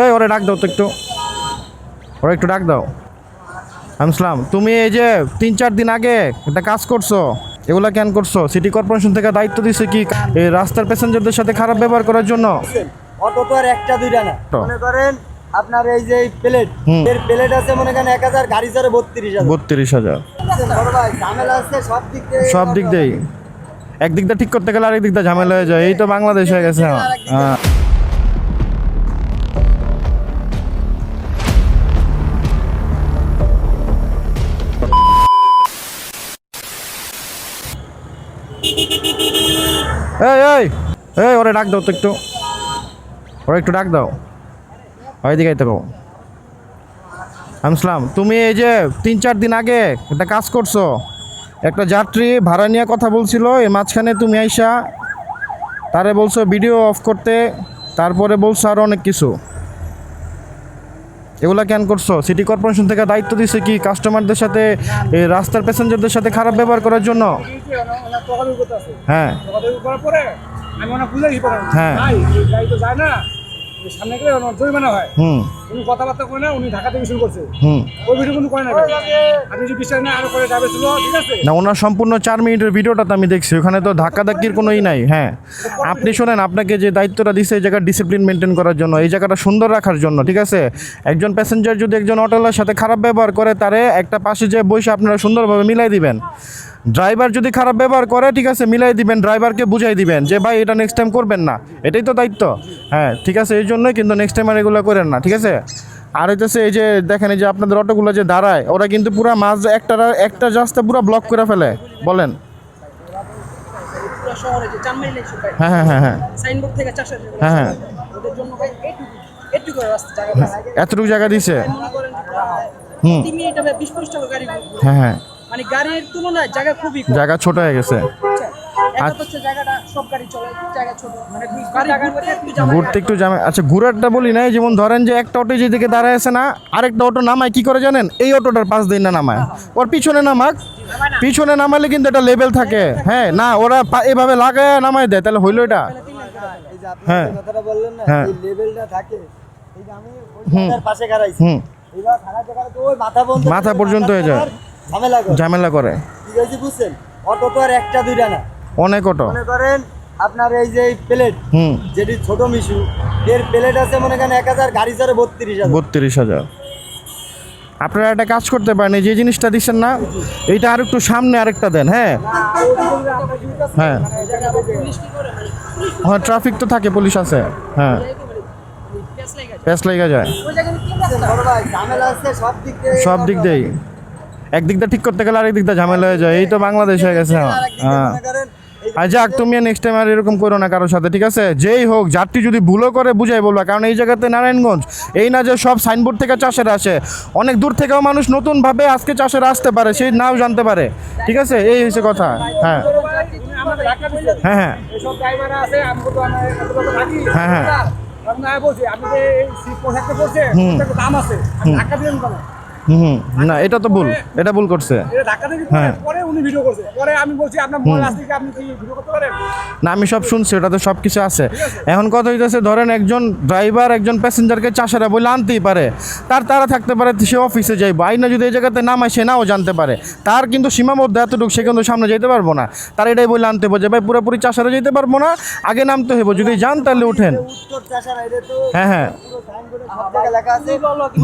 এই ওরে ডাক দাও তো একটু। ওরা একটু ডাক দাও। আমি আমসলাম তুমি এই যে তিন চার দিন আগে একটা কাজ করছ এগুলা কেন করছ? সিটি কর্পোরেশন থেকে দায়িত্ব দিছে কি? এই রাস্তার প্যাসেঞ্জারদের সাথে খারাপ ব্যবহার করার জন্য। অটো তো আর একটা দুইটা না। মনে করেন আপনার এই যে প্লেট এর প্লেট আছে মনে করেন এক হাজার গাড়ি চড়ে বত্রিশ হাজার। বত্রিশ হাজার। ঝামেলা আছে সব দিক থেকে সব দিক দিয়েই। একদিক দিয়ে ঠিক করতে গেলে আরেক দিক দিয়ে ঝামেলা হয়ে যায়। এই তো বাংলাদেশ হয়ে গেছে। হ্যাঁ। এই এই ওরে ডাক দাও তো একটু। ওরা একটু ডাক দাও। ওইদিকে আইতে কও আমসলাম তুমি এই যে তিন চার দিন আগে একটা কাজ করছ। একটা যাত্রী ভাড়া নিয়ে কথা বলছিল এই মাঝখানে তুমি আইসা, তারে বলছো ভিডিও অফ করতে, তারপরে বলছো আরও অনেক কিছু। এগুলা কেন করছ? সিটি কর্পোরেশন থেকে দায়িত্ব দিছে কি কাস্টমারদের সাথে রাস্তার প্যাসেঞ্জারদের সাথে খারাপ ব্যবহার করার জন্য? হ্যাঁ। করার পরে আমি হ্যাঁ। গাড়ি তো যায় না সামনে গেলে ওনার জরিমানা হয়। হুম। উনি কথাবার্তা করে না উনি ঢাকা থেকে শুরু করছে। হুম। ওই ভিডিও কিন্তু করে না আপনি যদি বিশ্বাস না আরও করে যাবে ছিল ঠিক আছে? না ওনার সম্পূর্ণ চার মিনিটের ভিডিওটা তো আমি দেখছি ওখানে তো ধাক্কাধাক্কির কোনোই নাই হ্যাঁ। আপনি শোনেন আপনাকে যে দায়িত্বটা দিছে এই জায়গার ডিসিপ্লিন মেনটেন করার জন্য এই জায়গাটা সুন্দর রাখার জন্য ঠিক আছে? একজন প্যাসেঞ্জার যদি একজন অটোলার সাথে খারাপ ব্যবহার করে তারে একটা পাশে যে বসে আপনারা সুন্দরভাবে মিলাই দিবেন। ড্রাইভার যদি খারাপ ব্যবহার করে ঠিক আছে মিলাই দিবেন ড্রাইভারকে বুঝাই দিবেন যে ভাই এটা নেক্সট টাইম করবেন না। এটাই তো দায়িত্ব। হ্যাঁ ঠিক আছে এই জন্যই কিন্তু নেক্সট টাইম আর এগুলো করেন না ঠিক আছে? আর হইতেছে এই যে দেখেন এই যে আপনাদের অটোগুলো যে দাঁড়ায় ওরা কিন্তু পুরা মাঝ একটা একটা রাস্তা পুরো ব্লক করে ফেলে বলেন। হ্যাঁ হ্যাঁ হ্যাঁ হ্যাঁ। হ্যাঁ, হ্যাঁ। এতটুকু জায়গা দিছে? হুম। হ্যাঁ হ্যাঁ। মানে গাড়ির তুলনায় জায়গা খুবই জায়গা ছোট হয়ে গেছে। বুঝছেন? একটা তো হচ্ছে জায়গাটা সব গাড়ি চলে জায়গা ছোট। মানে ঘুরতে একটু জায়গা ঘুরতে একটু জামে আচ্ছা ঘুরারটা বলি নাই যেমন ধরেন যে একটা অটো যেদিকে দাঁড়ায় আছে না আরেকটা অটো নামায় কি করে জানেন? এই অটোটার পাশ দিয়ে না নামায়। ওর পিছনে নামাক। পিছনে নামালে কিন্তু এটা লেভেল থাকে। হ্যাঁ না ওরা এভাবে লাগায় নামায় দেয়। তাহলে হইল এটা? এই যে আপনি হ্যাঁ। যে কথাটা বললেন না হ্যাঁ। এই লেভেলটা থাকে এই যে আমি পাশে খাড়াইছি। হুম এবার খাড়াতে খাড়াতে ওই মাথা পর্যন্ত মাথা পর্যন্ত হয়ে যায়। ঝামেলা করে। ঝামেলা করে। ঠিক আছে বুঝছেন? অটো তো আর একটা দুইটা না। অনেক অটো। মনে করেন আপনার এই যে প্লেট হুম। যেটি ছোট মিশু এর প্লেট আছে মনে করেন এক হাজার গাড়ি চড়ে বত্রিশ হাজার। বত্রিশ হাজার। আপনারা একটা কাজ করতে পারেন যে জিনিসটা দিচ্ছেন না এইটা আর একটু সামনে আরেকটা দেন হ্যাঁ? হ্যাঁ। পুলিশ কি করে পুলিশ হ্যাঁ ট্রাফিক তো থাকে পুলিশ আছে হ্যাঁ। পেস প্যাস লেগে যায়। সব দিক দিয়েই। একদিক দিয়ে ঠিক করতে গেলে আরেক দিক দিয়ে ঝামেলা হয়ে যায়। এই তো বাংলাদেশ হয়ে গেছে হ্যাঁ। আর যাক তুমি নেক্সট টাইম আর এরকম করো না কারোর সাথে ঠিক আছে? যেই হোক যাত্রী যদি ভুলও করে বুঝাই বলবা। কারণ এই জায়গাতে নারায়ণগঞ্জ এই না যে সব সাইনবোর্ড থেকে চাষের আসে। অনেক দূর থেকেও মানুষ নতুনভাবে আজকে চাষের আসতে পারে সেই নাও জানতে পারে। ঠিক আছে? এই হয়েছে কথা। হ্যাঁ। হ্যাঁ হ্যাঁ। হ্যাঁ, হ্যাঁ। হুম। হুম। না এটা তো ভুল। এটা ভুল করছে। হ্যাঁ। পরে উনি ভিডিও করছে। পরে আমি বলছি আপনার মোবাইল আছে কি? আপনি কি ভিডিও করতে পারেন? না আমি সব শুনছি ওটাতে সব কিছু আছে। এখন কথা হইতেছে ধরেন একজন ড্রাইভার একজন প্যাসেঞ্জারকে চাষারা বলে আনতেই পারে। তার তারা থাকতে পারে সে অফিসে যাইব। আইনা যদি এই জায়গাতে নামায় সে নাও জানতে পারে। তার কিন্তু সীমাবদ্ধ এতটুকু সে কিন্তু সামনে যেতে পারব না। তার এটাই বলে আনতে হবে যে ভাই পুরোপুরি চাষারা যেতে পারব না আগে নামতে হইব। যদি যান তাহলে উঠেন। তো হ্যাঁ হ্যাঁ।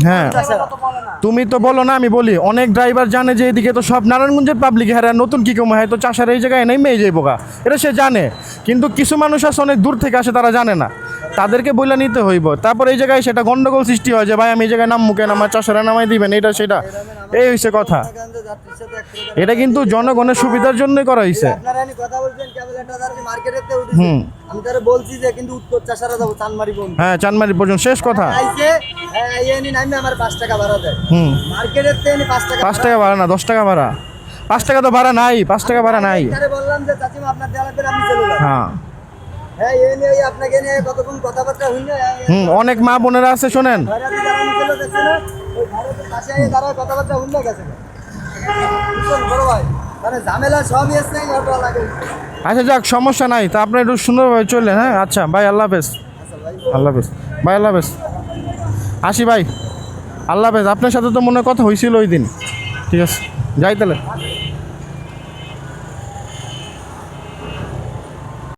হ্যাঁ। তুমি তো বলো না, আমি বলি, অনেক ড্রাইভার জানে যে এদিকে তো সব নারায়ণগঞ্জের পাবলিক হ্যাঁ নতুন কী কমে হয়, তো চাষার এই জায়গায় নেই, মেয়ে যাই গা এটা সে জানে, কিন্তু কিছু মানুষ আছে, অনেক দূর থেকে আসে, তারা জানে না। তাদেরকে বইলা নিতে হইব। তারপর এই জায়গায় সেটা গন্ডগোল সৃষ্টি হয় যে, ভাই, আমি এই জায়গায় নাম মুখে আমার চাষারা নামাই দিবেন, এটা সেটা। এই হচ্ছে কথা। এটা কিন্তু জনগণের সুবিধার জন্যই করা হয়েছে হুম। আমি তারা বলছি যে কিন্তু উত্তর চাষারা যাব চানমারি বন্ধু। হ্যাঁ চানমারি পর্যন্ত। শেষ কথা। আইছে হ্যাঁ আমার পাঁচ টাকা ভাড়া দেয়। হুম। মার্কেটের থেকে পাঁচ টাকা পাঁচ টাকা ভাড়া না দশ টাকা ভাড়া। পাঁচ টাকা তো ভাড়া নাই পাঁচ টাকা ভাড়া নাই। বললাম যে চাচিমা আপনার দেওয়ার পরে চলে হ্যাঁ। হুম অনেক মা বোনেরা আছে শোনেন। মানে আচ্ছা যাক সমস্যা নাই। তা আপনি একটু সুন্দরভাবে চললেন হ্যাঁ? আচ্ছা ভাই আল্লাহ হাফেজ। আল্লাহ হাফেজ। ভাই আল্লাহ হাফেজ। আসি ভাই। আল্লাহ হাফেজ। আপনার সাথে তো মনে কথা হয়েছিল ওই দিন। ঠিক আছে। যাই তাহলে।